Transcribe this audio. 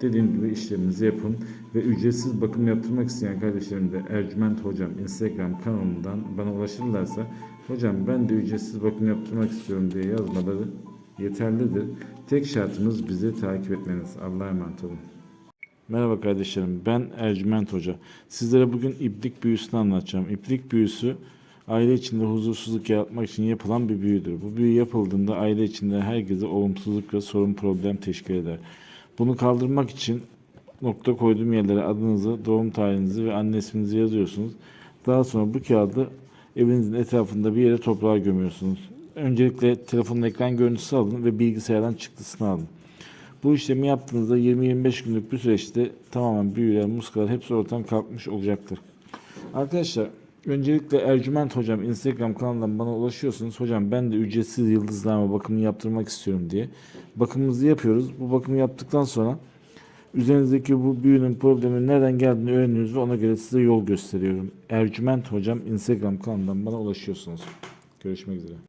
Dediğim gibi işleminizi yapın ve ücretsiz bakım yaptırmak isteyen kardeşlerim de Ercüment Hocam Instagram kanalından bana ulaşırlarsa hocam ben de ücretsiz bakım yaptırmak istiyorum diye yazmaları yeterlidir. Tek şartımız bizi takip etmeniz. Allah'a emanet olun. Merhaba kardeşlerim ben Ercüment Hoca. Sizlere bugün iplik büyüsünü anlatacağım. İplik büyüsü aile içinde huzursuzluk yaratmak için yapılan bir büyüdür. Bu büyü yapıldığında aile içinde herkese olumsuzluk ve sorun problem teşkil eder. Bunu kaldırmak için nokta koyduğum yerlere adınızı, doğum tarihinizi ve anne isminizi yazıyorsunuz. Daha sonra bu kağıdı evinizin etrafında bir yere toprağa gömüyorsunuz. Öncelikle telefonun ekran görüntüsü alın ve bilgisayardan çıktısını alın. Bu işlemi yaptığınızda 20-25 günlük bir süreçte tamamen büyüler, muskalar hepsi ortadan kalkmış olacaktır. Arkadaşlar öncelikle Ercüment Hocam Instagram kanalından bana ulaşıyorsunuz. Hocam ben de ücretsiz yıldızlama bakımını yaptırmak istiyorum diye. Bakımımızı yapıyoruz. Bu bakımı yaptıktan sonra üzerinizdeki bu büyünün probleminin nereden geldiğini öğreniyoruz ve ona göre size yol gösteriyorum. Ercüment Hocam Instagram kanalından bana ulaşıyorsunuz. Görüşmek üzere.